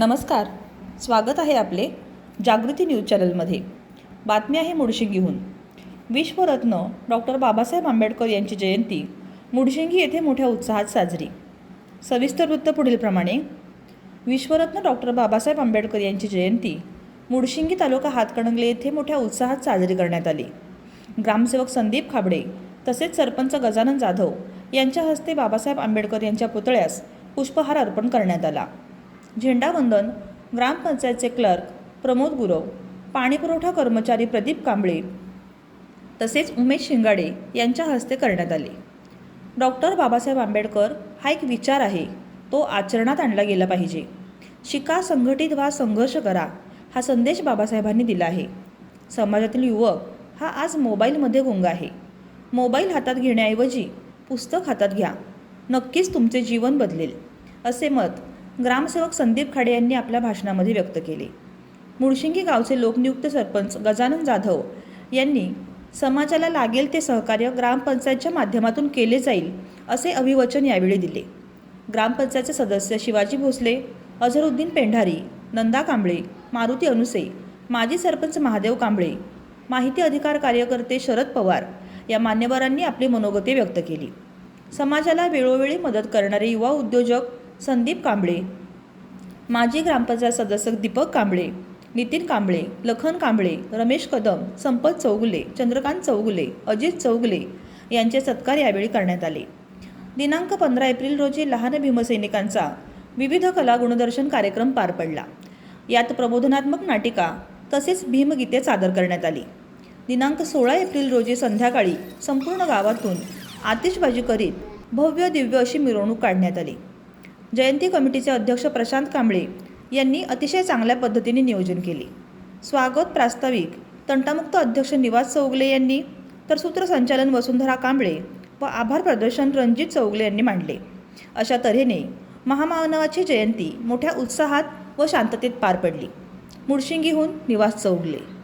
नमस्कार. स्वागत आहे आपले जागृती न्यूज चॅनलमध्ये. बातमी आहे मुडशिंगीहून विश्वरत्न डॉक्टर बाबासाहेब आंबेडकर यांची जयंती मुडशिंगी येथे मोठ्या उत्साहात साजरी. सविस्तर वृत्त पुढीलप्रमाणे विश्वरत्न डॉक्टर बाबासाहेब आंबेडकर यांची जयंती मुडशिंगी तालुका हातकणंगले येथे मोठ्या उत्साहात साजरी करण्यात आली. ग्रामसेवक संदीप खाबडे तसेच सरपंच गजानन जाधव यांच्या हस्ते बाबासाहेब आंबेडकर यांच्या पुतळ्यास पुष्पहार अर्पण करण्यात आला. झेंडावंदन ग्रामपंचायतचे क्लर्क प्रमोद गुरव पाणीपुरवठा कर्मचारी प्रदीप कांबळे. तसेच उमेश शिंगाडे यांच्या हस्ते करण्यात आले. डॉक्टर बाबासाहेब आंबेडकर हा एक विचार आहे. तो आचरणात आणला गेला पाहिजे. शिका संघटित व्हा संघर्ष करा हा संदेश बाबासाहेबांनी दिला आहे. समाजातील युवक हा आज मोबाईलमध्ये गुंग आहे. मोबाईल हातात घेण्याऐवजी पुस्तक हातात घ्या. नक्कीच तुमचे जीवन बदलेल असे मत ग्रामसेवक संदीप खाडे यांनी आपल्या भाषणामध्ये व्यक्त केले. मुळशिंगी गावचे लोकनियुक्त सरपंच गजानन जाधव यांनी समाजाला लागेल ते सहकार्य ग्रामपंचायतच्या माध्यमातून केले जाईल असे अभिवचन यावेळी दिले. ग्रामपंचायतचे सदस्य शिवाजी भोसले अझरुद्दीन पेंढारी नंदा कांबळे मारुती अनुसे माजी सरपंच महादेव कांबळे माहिती अधिकार कार्यकर्ते शरद पवार या मान्यवरांनी आपली मनोगते व्यक्त केली. समाजाला वेळोवेळी मदत करणारे युवा उद्योजक संदीप कांबळे. माजी ग्रामपंचायत सदस्य दीपक कांबळे नितीन कांबळे लखन कांबळे रमेश कदम संपत चौगुले चंद्रकांत चौगुले अजित चौगुले यांचे सत्कार यावेळी करण्यात आले. दिनांक पंधरा एप्रिल रोजी लहान भीमसैनिकांचा विविध कला गुणदर्शन कार्यक्रम पार पडला. यात प्रबोधनात्मक नाटिका तसेच भीमगीते सादर करण्यात आली. दिनांक सोळा एप्रिल रोजी संध्याकाळी संपूर्ण गावातून आतिषबाजी करीत भव्य दिव्य अशी मिरवणूक काढण्यात आली. जयंती कमिटीचे अध्यक्ष प्रशांत कांबळे यांनी अतिशय चांगल्या पद्धतीने नियोजन केले. स्वागत प्रास्ताविक तंटामुक्त अध्यक्ष निवास चौगले यांनी तर सूत्रसंचालन वसुंधरा कांबळे व आभार प्रदर्शन रणजित चौगले यांनी मांडले. अशा तऱ्हेने महामानवाची जयंती मोठ्या उत्साहात व शांततेत पार पडली. मुळशिंगीहून निवास चौगले.